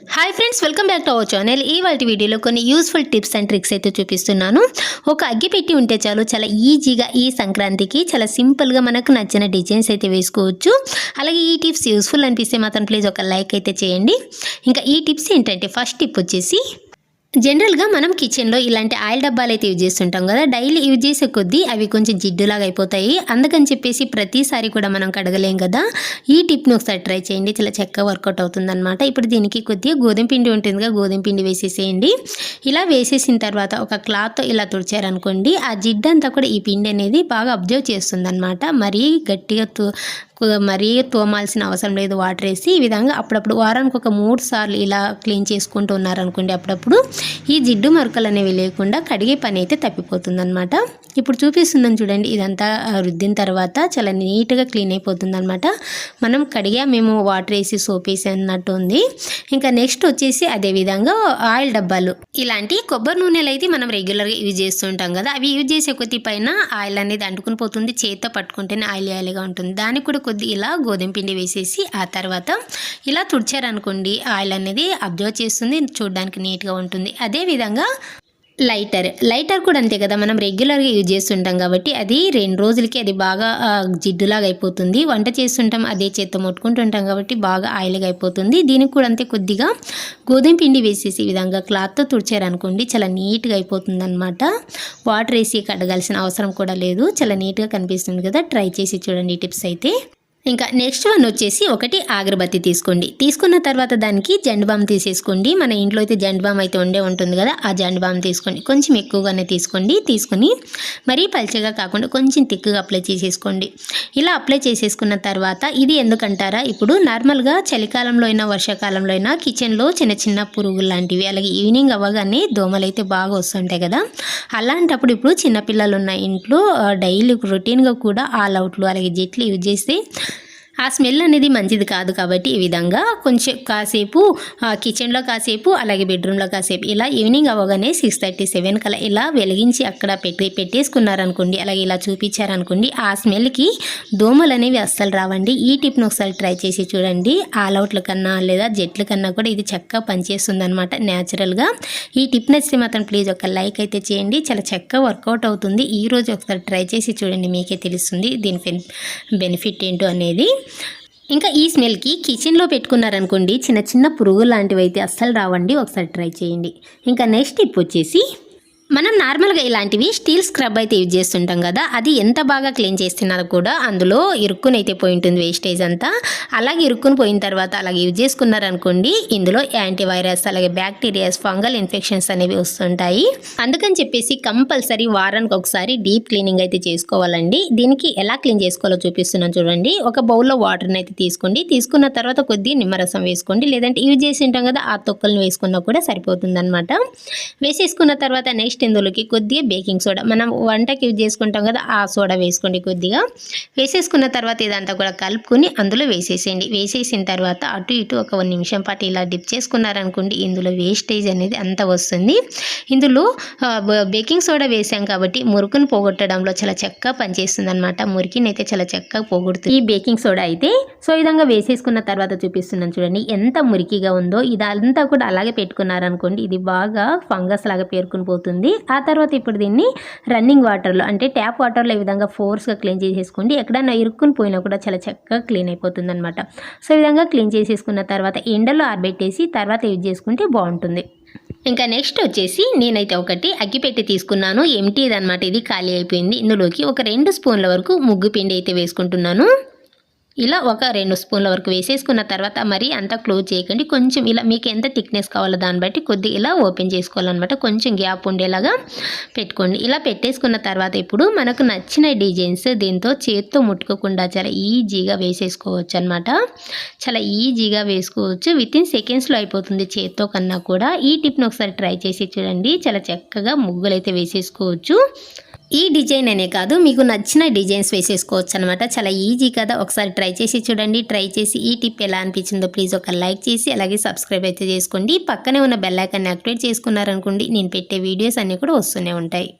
Hi friends welcome back to our channel ఈ వాటి వీడియోలో కొన్ని యూస్ఫుల్ టిప్స్ అండ్ ట్రిక్స్ అయితే చూపిస్తున్నాను. ఒక అగ్గి పెట్టి ఉంటే చాలు చాలా ఈజీగా ఈ సంక్రాంతికి చాలా సింపుల్గా మనకు నచ్చిన డిజైన్స్ అయితే వేసుకోవచ్చు. అలాగే ఈ టిప్స్ యూస్ఫుల్ అనిపిస్తే మాత్రం ప్లీజ్ ఒక లైక్ అయితే చేయండి. ఇంకా ఈ టిప్స్ ఏంటంటే ఫస్ట్ టిప్ వచ్చేసి జనరల్గా మనం కిచెన్లో ఇలాంటి ఆయిల్ డబ్బాలు అయితే యూజ్ చేస్తుంటాం కదా డైలీ యూజ్ చేసే కొద్దీ అవి కొంచెం జిడ్డులాగా అయిపోతాయి. అందుకని చెప్పేసి ప్రతిసారి కూడా మనం కడగలేం కదా ఈ టిప్ని ఒకసారి ట్రై చేయండి. చాలా చక్కగా వర్కౌట్ అవుతుందన్నమాట. ఇప్పుడు దీనికి కొద్దిగా గోధుమ పిండి ఉంటుందిగా గోధుమ పిండి వేసేసేయండి. ఇలా వేసేసిన తర్వాత ఒక క్లాత్ ఇలా తుడిచారనుకోండి ఆ జిడ్డంతా కూడా ఈ పిండి అనేది బాగా అబ్జర్వ్ చేస్తుందన్నమాట. మరీ గట్టిగా మరీ తోమాల్సిన అవసరం లేదు. వాటర్ వేసి ఈ విధంగా అప్పుడప్పుడు వారానికి ఒక మూడు సార్లు ఇలా క్లీన్ చేసుకుంటూ ఉన్నారనుకోండి అప్పుడప్పుడు ఈ జిడ్డు మరకలు అనేవి లేకుండా కడిగే పని అయితే తప్పిపోతుందన్నమాట. ఇప్పుడు చూపిస్తున్నాను చూడండి. ఇదంతా రుద్దిన తర్వాత చాలా నీట్గా క్లీన్ అయిపోతుంది అనమాట మనం కడిగా మేము వాటర్ వేసి సోప్ వేసి అన్నట్టు ఉంది. ఇంకా నెక్స్ట్ వచ్చేసి అదే విధంగా ఆయిల్ డబ్బాలు. ఇలాంటి కొబ్బరి నూనెలు అయితే మనం రెగ్యులర్గా యూజ్ చేస్తుంటాం కదా. అవి యూజ్ చేసే కొద్ది పైన ఆయిల్ అనేది అంటుకుని పోతుంది. చేత్తో పట్టుకుంటేనే ఆయిల్ ఆయిల్గా ఉంటుంది. దానికి కూడా కొద్ది ఇలా గోధుమ పిండి వేసేసి ఆ తర్వాత ఇలా తుడిచారనుకోండి ఆయిల్ అనేది అబ్జర్వ్ చేస్తుంది చూడడానికి నీట్గా ఉంటుంది. అదేవిధంగా లైటర్ లైటర్ కూడా అంతే కదా మనం రెగ్యులర్గా యూజ్ చేస్తుంటాం కాబట్టి అది రెండు రోజులకి అది బాగా జిడ్డులాగా అయిపోతుంది. వంట చేస్తుంటాం అదే చేత్తో ముట్టుకుంటుంటాం కాబట్టి బాగా ఆయిల్గా అయిపోతుంది. దీనికి కూడా అంతే కొద్దిగా గోధుమ పిండి వేసేసి విధంగా క్లాత్తో తుడిచారనుకోండి చాలా నీట్గా అయిపోతుంది అనమాట వాటర్ వేసి కడగాల్సిన అవసరం కూడా లేదు చాలా నీట్గా కనిపిస్తుంది కదా. ట్రై చేసి చూడండి టిప్స్ అయితే. ఇంకా నెక్స్ట్ వన్ వచ్చేసి ఒకటి అగరబత్తి తీసుకోండి. తీసుకున్న తర్వాత దానికి జెండు తీసేసుకోండి. మన ఇంట్లో అయితే జెండు అయితే ఉండే ఉంటుంది కదా ఆ జెండు తీసుకోండి. కొంచెం ఎక్కువగానే తీసుకోండి. తీసుకొని మరీ పల్చగా కాకుండా కొంచెం తిక్కుగా అప్లై చేసేసుకోండి. ఇలా అప్లై చేసేసుకున్న తర్వాత ఇది ఎందుకంటారా? ఇప్పుడు నార్మల్గా చలికాలంలో అయినా వర్షాకాలంలో అయినా కిచెన్లో చిన్న చిన్న పురుగులు లాంటివి అలాగే ఈవినింగ్ అవ్వగానే దోమలు అయితే బాగా వస్తుంటాయి కదా. అలాంటప్పుడు ఇప్పుడు చిన్నపిల్లలు ఉన్న ఇంట్లో డైలీ రొటీన్గా కూడా ఆల్ అవుట్లు అలాగే జెట్లు యూజ్ చేస్తే ఆ స్మెల్ అనేది మంచిది కాదు కాబట్టి ఈ విధంగా కొంచెం కాసేపు కిచెన్లో కాసేపు అలాగే బెడ్రూమ్లో కాసేపు ఇలా ఈవినింగ్ అవ్వగానే సిక్స్ థర్టీ సెవెన్ కల్లా ఇలా వెలిగించి అక్కడ పెట్టి పెట్టేసుకున్నారనుకోండి అలాగే ఇలా చూపించారనుకోండి ఆ స్మెల్కి దోమలు అనేవి అస్సలు రావండి. ఈ టిప్ను ఒకసారి ట్రై చేసి చూడండి. ఆల్అవుట్ల కన్నా లేదా జెట్ల కన్నా కూడా ఇది చక్కగా పనిచేస్తుంది అనమాట న్యాచురల్గా ఈ టిప్ నచ్చితే మాత్రం ప్లీజ్ ఒక లైక్ అయితే చేయండి. చాలా చక్కగా వర్కౌట్ అవుతుంది. ఈ రోజు ఒకసారి ట్రై చేసి చూడండి మీకే తెలుస్తుంది దీని బెనిఫిట్ ఏంటో అనేది. ఇంకా ఈ స్మెల్కి కిచెన్లో పెట్టుకున్నారనుకోండి చిన్న చిన్న పురుగు లాంటివి అయితే అస్సలు రావండి. ఒకసారి ట్రై చేయండి. ఇంకా నెక్స్ట్ టిప్ వచ్చేసి మనం నార్మల్గా ఇలాంటివి స్టీల్ స్క్రబ్ అయితే యూజ్ చేస్తుంటాం కదా అది ఎంత బాగా క్లీన్ చేస్తున్నది కూడా అందులో ఇరుక్కుని అయితే పోయి ఉంటుంది వేస్టేజ్ అంతా. అలాగే ఇరుక్కుని పోయిన తర్వాత అలాగే యూజ్ చేసుకున్నారనుకోండి ఇందులో యాంటీవైరస్ అలాగే బ్యాక్టీరియాస్ ఫంగల్ ఇన్ఫెక్షన్స్ అనేవి వస్తుంటాయి. అందుకని చెప్పేసి కంపల్సరీ వారానికి ఒకసారి డీప్ క్లీనింగ్ అయితే చేసుకోవాలండి. దీనికి ఎలా క్లీన్ చేసుకోవాలో చూపిస్తున్నాను చూడండి. ఒక బౌల్లో వాటర్ని అయితే తీసుకోండి. తీసుకున్న తర్వాత కొద్దిగా నిమ్మరసం వేసుకోండి. లేదంటే యూజ్ చేసి ఉంటాం కదా ఆ తొక్కలను వేసుకున్నా కూడా సరిపోతుంది అనమాట వేసేసుకున్న తర్వాత నెక్స్ట్ నెక్స్ట్ ఇందులోకి కొద్దిగా బేకింగ్ సోడా. మనం వంటకి యూజ్ చేసుకుంటాం కదా ఆ సోడా వేసుకోండి కొద్దిగా. వేసేసుకున్న తర్వాత ఇదంతా కూడా కలుపుకొని అందులో వేసేసేయండి. వేసేసిన తర్వాత అటు ఇటు ఒక వన్ నిమిషం పాటు ఇలా డిప్ చేసుకున్నారనుకోండి ఇందులో వేస్టేజ్ అనేది అంత వస్తుంది. ఇందులో బేకింగ్ సోడా వేసాం కాబట్టి మురుకును పోగొట్టడంలో చాలా చక్కగా పనిచేస్తుంది అనమాట మురికిని అయితే చాలా చక్కగా పోగొడుతుంది. ఈ బేకింగ్ సోడా అయితే సో విధంగా వేసేసుకున్న తర్వాత చూపిస్తున్నాను చూడండి ఎంత మురికిగా ఉందో. ఇదంతా కూడా అలాగే పెట్టుకున్నారనుకోండి ఇది బాగా ఫంగస్ లాగా పేర్కొని పోతుంది. ఆ తర్వాత ఇప్పుడు దీన్ని రన్నింగ్ వాటర్లో అంటే ట్యాప్ వాటర్లో ఈ విధంగా ఫోర్స్గా క్లీన్ చేసేసుకోండి. ఎక్కడైనా ఇరుక్కుని పోయినా కూడా చాలా చక్కగా క్లీన్ అయిపోతుంది అనమాట సో ఈ విధంగా క్లీన్ చేసేసుకున్న తర్వాత ఎండలో ఆరబెట్టేసి తర్వాత యూజ్ చేసుకుంటే బాగుంటుంది. ఇంకా నెక్స్ట్ వచ్చేసి నేనైతే ఒకటి అగ్గిపెట్టి తీసుకున్నాను. ఎంటీది అనమాట ఇది ఖాళీ అయిపోయింది. ఇందులోకి ఒక రెండు స్పూన్ల వరకు ముగ్గు పిండి అయితే వేసుకుంటున్నాను. ఇలా ఒక రెండు స్పూన్ల వరకు వేసేసుకున్న తర్వాత మరి అంతా క్లోజ్ చేయకండి. కొంచెం ఇలా మీకు ఎంత థిక్నెస్ కావాలో దాన్ని బట్టి కొద్దిగా ఇలా ఓపెన్ చేసుకోవాలన్నమాట. కొంచెం గ్యాప్ ఉండేలాగా పెట్టుకోండి. ఇలా పెట్టేసుకున్న తర్వాత ఇప్పుడు మనకు నచ్చిన డిజైన్స్ దీంతో చేత్తో ముట్టుకోకుండా చాలా ఈజీగా వేసేసుకోవచ్చు అనమాట చాలా ఈజీగా వేసుకోవచ్చు. విత్ ఇన్ సెకండ్స్లో అయిపోతుంది చేత్తో కన్నా కూడా. ఈ టిప్ని ఒకసారి ట్రై చేసి చూడండి. చాలా చక్కగా ముగ్గులు అయితే వేసేసుకోవచ్చు. ఈ డిజైన్ అనే కాదు మీకు నచ్చిన డిజైన్స్ వేసేసుకోవచ్చు అనమాట చాలా ఈజీ కదా ఒకసారి ట్రై చేసి చూడండి. ట్రై చేసి ఈ టిప్ ఎలా అనిపించిందో ప్లీజ్ ఒక లైక్ చేసి అలాగే సబ్స్క్రైబ్ అయితే చేసుకోండి. పక్కనే ఉన్న బెల్ ఐకాన్ని యాక్టివేట్ చేసుకున్నారనుకోండి నేను పెట్టే వీడియోస్ అన్నీ కూడా వస్తూనే ఉంటాయి.